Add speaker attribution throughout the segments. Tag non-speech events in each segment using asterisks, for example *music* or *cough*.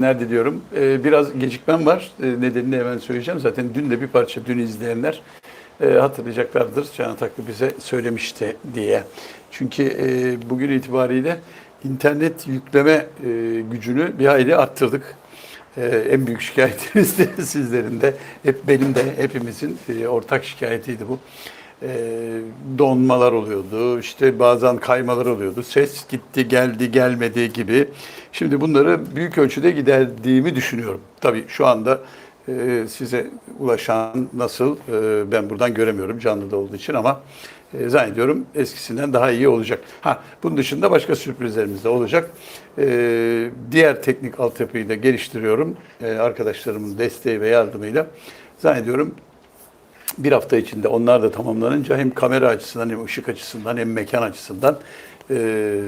Speaker 1: günler diliyorum. Ee, biraz gecikmem var. Ee, nedenini hemen söyleyeceğim. Zaten dün de bir parça dün izleyenler e, hatırlayacaklardır. Can Ataklı bize söylemişti diye. Çünkü e, bugün itibariyle internet yükleme e, gücünü bir hayli arttırdık. En büyük şikayetiniz de *laughs* sizlerin de, hep benim de hepimizin ortak şikayetiydi bu. E, donmalar oluyordu, işte bazen kaymalar oluyordu, ses gitti, geldi, gelmedi gibi. Şimdi bunları büyük ölçüde giderdiğimi düşünüyorum. Tabii şu anda e, size ulaşan nasıl e, ben buradan göremiyorum canlıda olduğu için ama e, zannediyorum eskisinden daha iyi olacak. Ha bunun dışında başka sürprizlerimiz de olacak. Diğer teknik altyapıyı da geliştiriyorum. Arkadaşlarımın desteği ve yardımıyla zannediyorum bir hafta içinde onlar da tamamlanınca hem kamera açısından hem ışık açısından hem mekan açısından e,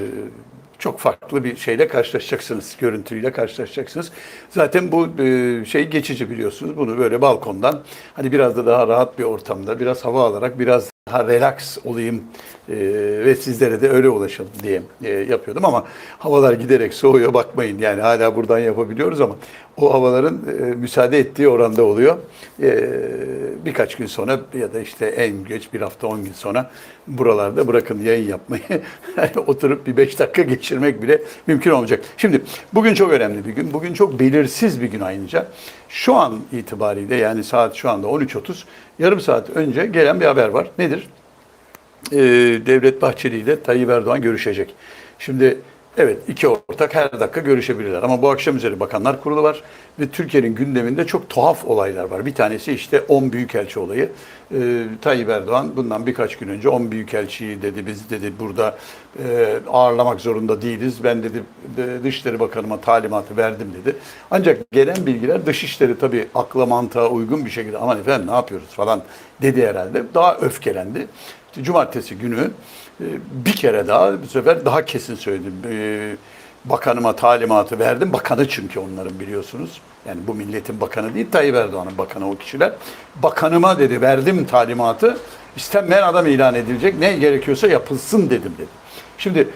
Speaker 1: çok farklı bir şeyle karşılaşacaksınız, görüntüyle karşılaşacaksınız. Zaten bu e, şey geçici biliyorsunuz. Bunu böyle balkondan hani biraz da daha rahat bir ortamda, biraz hava alarak, biraz daha relax olayım e, ve sizlere de öyle ulaşalım diye e, yapıyordum ama havalar giderek soğuyor bakmayın yani hala buradan yapabiliyoruz ama o havaların e, müsaade ettiği oranda oluyor. E, birkaç gün sonra ya da işte en geç bir hafta on gün sonra buralarda bırakın yayın yapmayı *laughs* oturup bir beş dakika geçirmek bile mümkün olmayacak. Şimdi bugün çok önemli bir gün. Bugün çok belirsiz bir gün ayrıca. Şu an itibariyle yani saat şu anda 13.30 yarım saat önce gelen bir haber var. Nedir? Ee, Devlet Bahçeli ile Tayyip Erdoğan görüşecek. Şimdi evet iki ortak her dakika görüşebilirler ama bu akşam üzeri Bakanlar Kurulu var ve Türkiye'nin gündeminde çok tuhaf olaylar var. Bir tanesi işte 10 büyükelçi olayı. Ee, Tayyip Erdoğan bundan birkaç gün önce 10 büyükelçiyi dedi biz dedi burada e, ağırlamak zorunda değiliz. Ben dedi e, Dışişleri Bakanıma talimatı verdim dedi. Ancak gelen bilgiler Dışişleri tabii akla mantığa uygun bir şekilde aman efendim ne yapıyoruz falan dedi herhalde. Daha öfkelendi. Cumartesi günü e, bir kere daha bu sefer daha kesin söyledim. E, Bakanıma talimatı verdim. Bakanı çünkü onların biliyorsunuz. Yani bu milletin bakanı değil Tayyip Erdoğan'ın bakanı o kişiler. Bakanıma dedi verdim talimatı. İstenmeyen adam ilan edilecek. Ne gerekiyorsa yapılsın dedim dedi. Şimdi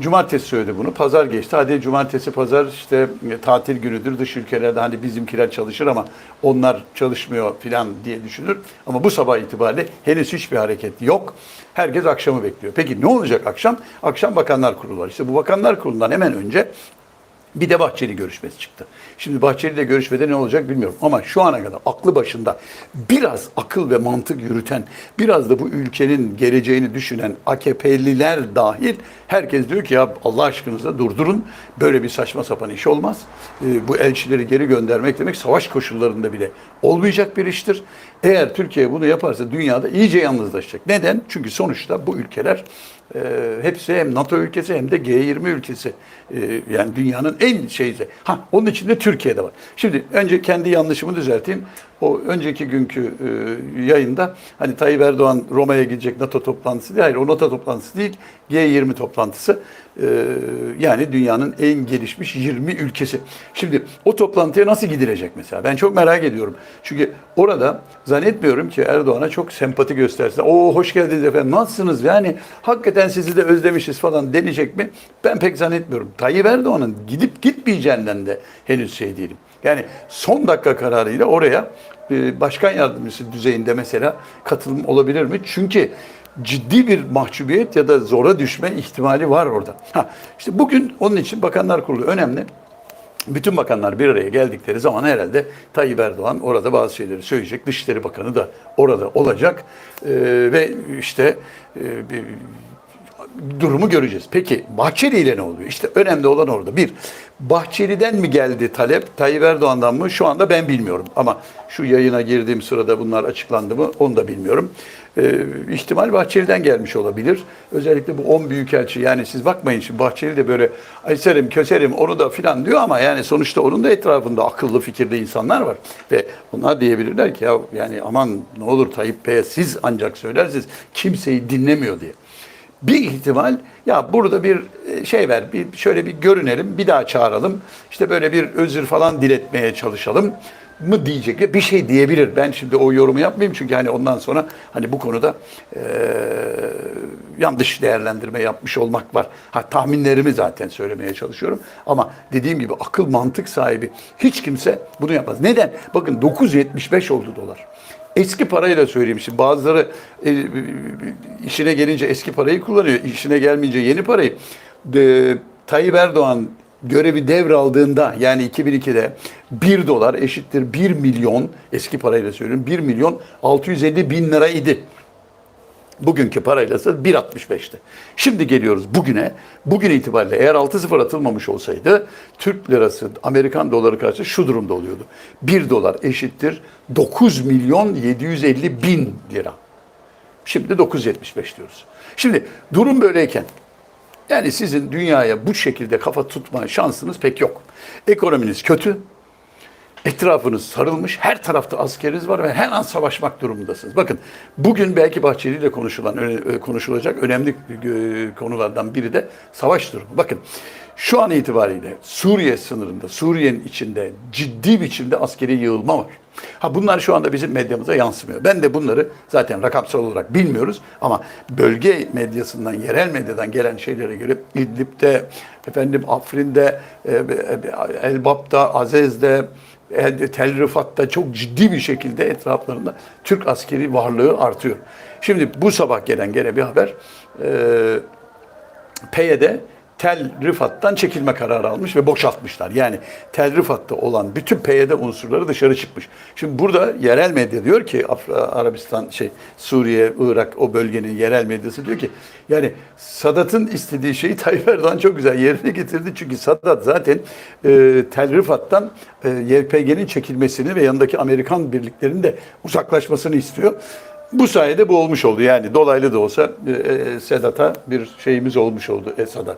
Speaker 1: Cumartesi söyledi bunu. Pazar geçti. Hadi cumartesi pazar işte e, tatil günüdür. Dış ülkelerde hani bizimkiler çalışır ama onlar çalışmıyor falan diye düşünür. Ama bu sabah itibariyle henüz hiçbir hareket yok. Herkes akşamı bekliyor. Peki ne olacak akşam? Akşam Bakanlar Kurulu var. İşte bu Bakanlar Kurulu'ndan hemen önce bir de Bahçeli görüşmesi çıktı. Şimdi Bahçeli ile görüşmede ne olacak bilmiyorum. Ama şu ana kadar aklı başında biraz akıl ve mantık yürüten, biraz da bu ülkenin geleceğini düşünen AKP'liler dahil herkes diyor ki ya Allah aşkınıza durdurun. Böyle bir saçma sapan iş olmaz. Ee, bu elçileri geri göndermek demek savaş koşullarında bile olmayacak bir iştir. Eğer Türkiye bunu yaparsa dünyada iyice yalnızlaşacak. Neden? Çünkü sonuçta bu ülkeler e, hepsi hem NATO ülkesi hem de G20 ülkesi. E, yani dünyanın en şeysi. Ha onun içinde Türkiye'de var. Şimdi önce kendi yanlışımı düzelteyim. O önceki günkü e, yayında hani Tayyip Erdoğan Roma'ya gidecek NATO toplantısı değil. Hayır o NATO toplantısı değil. G20 toplantısı. E, yani dünyanın en gelişmiş 20 ülkesi. Şimdi o toplantıya nasıl gidilecek mesela? Ben çok merak ediyorum. Çünkü orada zannetmiyorum ki Erdoğan'a çok sempati göstersin. Oo hoş geldiniz efendim. Nasılsınız? Yani hakikaten sizi de özlemişiz falan denecek mi? Ben pek zannetmiyorum. Tayyip Erdoğan'ın gidip gitmeyeceğinden de henüz şey değilim. Yani son dakika kararıyla oraya e, başkan yardımcısı düzeyinde mesela katılım olabilir mi? Çünkü ciddi bir mahcubiyet ya da zora düşme ihtimali var orada. Ha, işte bugün onun için Bakanlar Kurulu önemli. Bütün bakanlar bir araya geldikleri zaman herhalde Tayyip Erdoğan orada bazı şeyleri söyleyecek. Dışişleri Bakanı da orada olacak. Ee, ve işte e, bir durumu göreceğiz. Peki Bahçeli ile ne oluyor? İşte önemli olan orada. Bir, Bahçeli'den mi geldi talep, Tayyip Erdoğan'dan mı? Şu anda ben bilmiyorum. Ama şu yayına girdiğim sırada bunlar açıklandı mı? Onu da bilmiyorum. Ee, ihtimal Bahçeli'den gelmiş olabilir. Özellikle bu 10 büyükelçi yani siz bakmayın şimdi Bahçeli de böyle ay serim köserim onu da filan diyor ama yani sonuçta onun da etrafında akıllı fikirde insanlar var. Ve onlar diyebilirler ki ya yani aman ne olur Tayyip Bey'e siz ancak söylersiniz kimseyi dinlemiyor diye. Bir ihtimal ya burada bir e, şey ver, bir şöyle bir görünelim, bir daha çağıralım. İşte böyle bir özür falan diletmeye çalışalım. Mı diyecek? Bir şey diyebilir. Ben şimdi o yorumu yapmayayım çünkü hani ondan sonra hani bu konuda eee, yanlış değerlendirme yapmış olmak var. Ha tahminlerimi zaten söylemeye çalışıyorum. Ama dediğim gibi akıl mantık sahibi hiç kimse bunu yapmaz. Neden? Bakın 9.75 oldu dolar. Eski parayla söyleyeyim şimdi bazıları e, işine gelince eski parayı kullanıyor. işine gelmeyince yeni parayı. De, Tayyip Erdoğan görevi devraldığında yani 2002'de 1 dolar eşittir 1 milyon eski parayla söylüyorum 1 milyon 650 bin lira idi. Bugünkü parayla ise 1.65'ti. Şimdi geliyoruz bugüne. Bugün itibariyle eğer 6-0 atılmamış olsaydı Türk lirası Amerikan doları karşı şu durumda oluyordu. 1 dolar eşittir 9 milyon 750 bin lira. Şimdi 9.75 diyoruz. Şimdi durum böyleyken yani sizin dünyaya bu şekilde kafa tutma şansınız pek yok. Ekonominiz kötü. Etrafınız sarılmış, her tarafta askeriniz var ve her an savaşmak durumundasınız. Bakın bugün belki Bahçeli ile konuşulan, öne- konuşulacak önemli e, konulardan biri de savaş durumu. Bakın şu an itibariyle Suriye sınırında, Suriye'nin içinde ciddi biçimde askeri yığılma var. Ha bunlar şu anda bizim medyamıza yansımıyor. Ben de bunları zaten rakamsal olarak bilmiyoruz ama bölge medyasından, yerel medyadan gelen şeylere göre İdlib'de, efendim Afrin'de, e, e, Elbap'ta, Azez'de, e, Tel Rifat'ta çok ciddi bir şekilde etraflarında Türk askeri varlığı artıyor. Şimdi bu sabah gelen gene bir haber e, PYD Tel Rifat'tan çekilme kararı almış ve boşaltmışlar. Yani Tel Rifat'ta olan bütün PYD unsurları dışarı çıkmış. Şimdi burada yerel medya diyor ki Arabistan şey Suriye, Irak o bölgenin yerel medyası diyor ki yani Sadat'ın istediği şeyi Tayyip Erdoğan çok güzel yerine getirdi. Çünkü Sadat zaten e, Tel Rifat'tan e, YPG'nin çekilmesini ve yanındaki Amerikan birliklerinin de uzaklaşmasını istiyor. Bu sayede bu olmuş oldu. Yani dolaylı da olsa e, e, Sedat'a bir şeyimiz olmuş oldu Esad'a.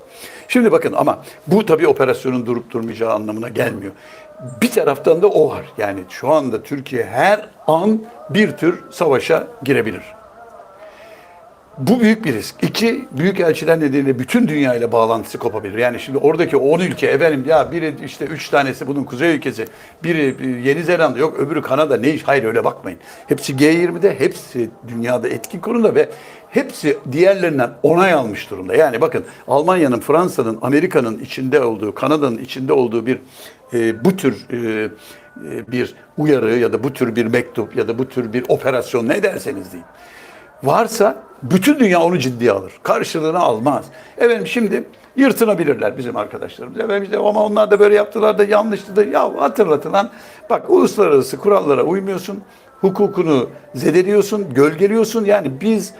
Speaker 1: Şimdi bakın ama bu tabii operasyonun durup durmayacağı anlamına gelmiyor. Bir taraftan da o var. Yani şu anda Türkiye her an bir tür savaşa girebilir. Bu büyük bir risk. İki, büyük elçiler nedeniyle bütün dünya ile bağlantısı kopabilir. Yani şimdi oradaki 10 ülke efendim ya biri işte 3 tanesi bunun kuzey ülkesi, biri Yeni Zelanda yok öbürü Kanada ne iş? Hayır öyle bakmayın. Hepsi G20'de, hepsi dünyada etkin konumda ve hepsi diğerlerinden onay almış durumda. Yani bakın Almanya'nın, Fransa'nın, Amerika'nın içinde olduğu, Kanada'nın içinde olduğu bir e, bu tür e, e, bir uyarı ya da bu tür bir mektup ya da bu tür bir operasyon ne derseniz deyin varsa bütün dünya onu ciddiye alır. Karşılığını almaz. Efendim şimdi yırtınabilirler bizim arkadaşlarımız. Efendim işte ama onlar da böyle yaptılar da yanlıştı da. Ya hatırlatılan bak uluslararası kurallara uymuyorsun. Hukukunu zedeliyorsun, gölgeliyorsun. Yani biz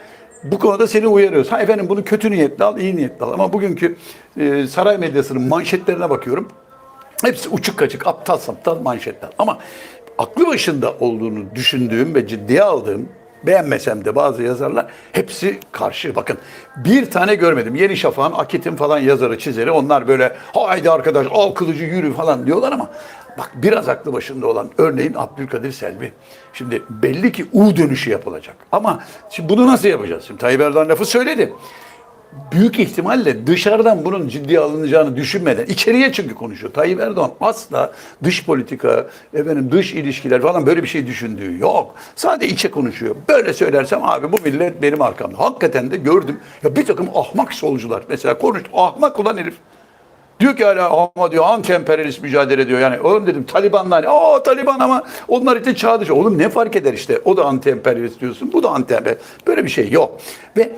Speaker 1: bu konuda seni uyarıyoruz. Ha efendim bunu kötü niyetli al, iyi niyetli al. Ama bugünkü e, saray medyasının manşetlerine bakıyorum. Hepsi uçuk kaçık, aptal saptal manşetler. Ama aklı başında olduğunu düşündüğüm ve ciddiye aldığım, beğenmesem de bazı yazarlar hepsi karşı. Bakın bir tane görmedim. Yeni Şafak'ın, Akit'in falan yazarı, çizeri onlar böyle haydi arkadaş al kılıcı yürü falan diyorlar ama bak biraz aklı başında olan örneğin Abdülkadir Selvi. Şimdi belli ki U dönüşü yapılacak. Ama şimdi bunu nasıl yapacağız? Şimdi Tayyip Erdoğan lafı söyledi büyük ihtimalle dışarıdan bunun ciddiye alınacağını düşünmeden içeriye çünkü konuşuyor. Tayyip Erdoğan asla dış politika, efendim dış ilişkiler falan böyle bir şey düşündüğü yok. Sadece içe konuşuyor. Böyle söylersem abi bu millet benim arkamda. Hakikaten de gördüm. Ya bir takım ahmak solcular mesela konuştu. Ahmak ulan herif. Diyor ki hala ama diyor anti-emperyalist mücadele diyor. Yani oğlum dedim Talibanlar. Aa Taliban ama onlar için çağ dışı. Oğlum ne fark eder işte. O da anti-emperyalist diyorsun. Bu da anti-emperyalist. Böyle bir şey yok. Ve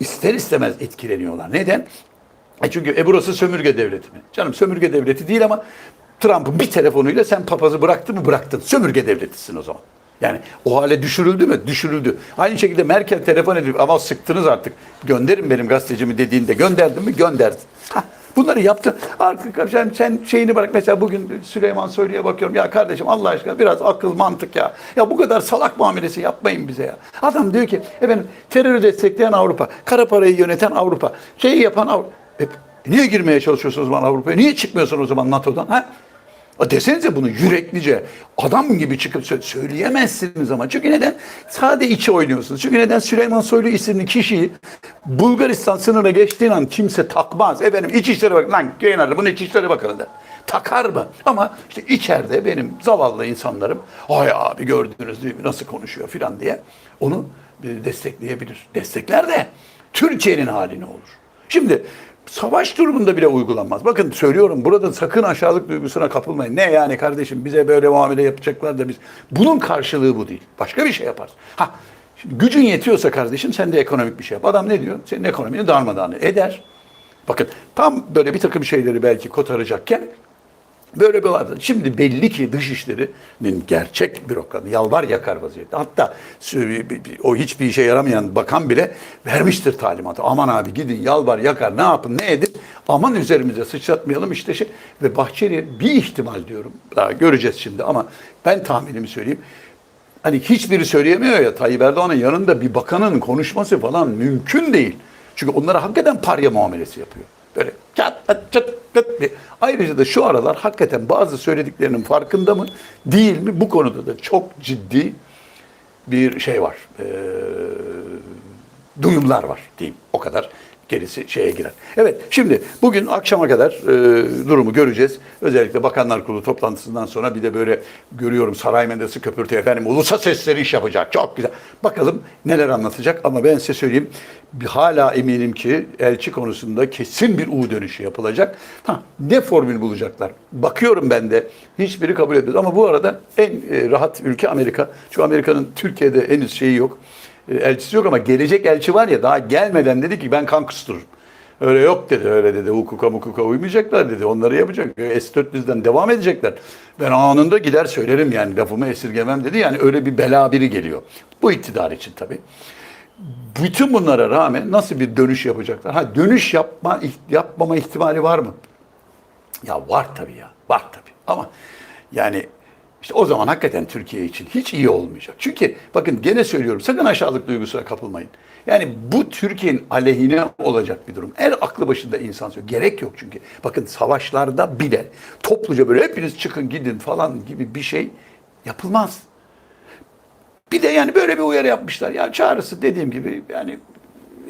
Speaker 1: ister istemez etkileniyorlar. Neden? E çünkü e burası sömürge devleti mi? Canım sömürge devleti değil ama Trump'ın bir telefonuyla sen papazı bıraktın mı bıraktın. Sömürge devletisin o zaman. Yani o hale düşürüldü mü? Düşürüldü. Aynı şekilde Merkel telefon edip ama sıktınız artık. Gönderin benim gazetecimi dediğinde gönderdin mi? Gönderdin. Hah, bunları yaptın. Artık sen, sen şeyini bırak. Mesela bugün Süleyman Soylu'ya bakıyorum. Ya kardeşim Allah aşkına biraz akıl mantık ya. Ya bu kadar salak muamelesi yapmayın bize ya. Adam diyor ki efendim terörü destekleyen Avrupa, kara parayı yöneten Avrupa, şeyi yapan Avrupa. E, niye girmeye çalışıyorsunuz zaman Avrupa'ya? Niye çıkmıyorsun o zaman NATO'dan? Ha? Desenize bunu yüreklice adam gibi çıkıp sö- söyleyemezsiniz ama. Çünkü neden? Sade içi oynuyorsunuz. Çünkü neden? Süleyman Soylu isimli kişiyi Bulgaristan sınırına geçtiğin an kimse takmaz. Efendim İçişleri Bakanı, lan kenarda bunun İçişleri Bakanı da. Takar mı? Ama işte içeride benim zavallı insanlarım ay abi gördünüz değil mi nasıl konuşuyor filan diye onu e, destekleyebilir. Destekler de Türkiye'nin haline olur. Şimdi savaş durumunda bile uygulanmaz. Bakın söylüyorum burada sakın aşağılık duygusuna kapılmayın. Ne yani kardeşim bize böyle muamele yapacaklar da biz. Bunun karşılığı bu değil. Başka bir şey yaparsın. Ha şimdi gücün yetiyorsa kardeşim sen de ekonomik bir şey yap. Adam ne diyor? Senin ekonomini darmadağın eder. Bakın tam böyle bir takım şeyleri belki kotaracakken Böyle bir vardı. Şimdi belli ki dışişlerinin gerçek bürokratı yalvar yakar vaziyette. Hatta o hiçbir işe yaramayan bakan bile vermiştir talimatı. Aman abi gidin yalvar yakar ne yapın ne edin. Aman üzerimize sıçratmayalım işte şey. Ve Bahçeli bir ihtimal diyorum. Daha göreceğiz şimdi ama ben tahminimi söyleyeyim. Hani hiçbiri söyleyemiyor ya Tayyip Erdoğan'ın yanında bir bakanın konuşması falan mümkün değil. Çünkü onlara hakikaten parya muamelesi yapıyor. Böyle çat çat çat çat diye. Ayrıca da şu aralar hakikaten bazı söylediklerinin farkında mı değil mi bu konuda da çok ciddi bir şey var. Ee, duyumlar var diyeyim. O kadar gerisi şeye girer. Evet şimdi bugün akşama kadar e, durumu göreceğiz. Özellikle Bakanlar Kurulu toplantısından sonra bir de böyle görüyorum saray mendesi köpürtü efendim ulusa sesleri iş yapacak. Çok güzel. Bakalım neler anlatacak ama ben size söyleyeyim. Hala eminim ki elçi konusunda kesin bir U dönüşü yapılacak. Ha, ne formül bulacaklar? Bakıyorum ben de hiçbiri kabul etmez. Ama bu arada en e, rahat ülke Amerika. Çünkü Amerika'nın Türkiye'de henüz şeyi yok elçisi yok ama gelecek elçi var ya daha gelmeden dedi ki ben kan kustururum. Öyle yok dedi, öyle dedi. Hukuka hukuka uymayacaklar dedi. Onları yapacak. S-400'den devam edecekler. Ben anında gider söylerim yani lafımı esirgemem dedi. Yani öyle bir bela biri geliyor. Bu iktidar için tabii. Bütün bunlara rağmen nasıl bir dönüş yapacaklar? Ha dönüş yapma yapmama ihtimali var mı? Ya var tabii ya. Var tabii. Ama yani işte o zaman hakikaten Türkiye için hiç iyi olmayacak. Çünkü bakın gene söylüyorum sakın aşağılık duygusuna kapılmayın. Yani bu Türkiye'nin aleyhine olacak bir durum. Her aklı başında insan söylüyor. Gerek yok çünkü. Bakın savaşlarda bile topluca böyle hepiniz çıkın gidin falan gibi bir şey yapılmaz. Bir de yani böyle bir uyarı yapmışlar. Ya çağrısı dediğim gibi yani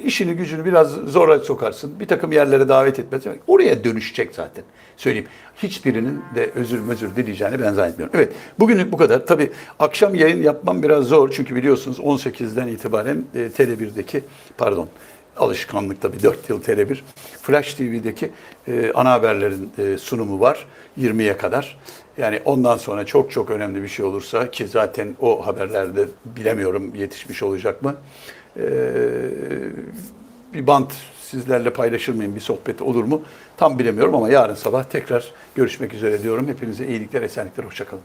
Speaker 1: işini gücünü biraz zora sokarsın. Bir takım yerlere davet etmez. Oraya dönüşecek zaten. Söyleyeyim. Hiçbirinin de özür özür dileyeceğini ben zannetmiyorum. Evet. Bugünlük bu kadar. Tabii akşam yayın yapmam biraz zor. Çünkü biliyorsunuz 18'den itibaren e, Tele1'deki pardon alışkanlık tabii 4 yıl Tele1 Flash TV'deki e, ana haberlerin e, sunumu var 20'ye kadar. Yani ondan sonra çok çok önemli bir şey olursa ki zaten o haberlerde bilemiyorum yetişmiş olacak mı? Ee, bir bant sizlerle paylaşır mıyım, bir sohbet olur mu? Tam bilemiyorum ama yarın sabah tekrar görüşmek üzere diyorum. Hepinize iyilikler, esenlikler, hoşçakalın.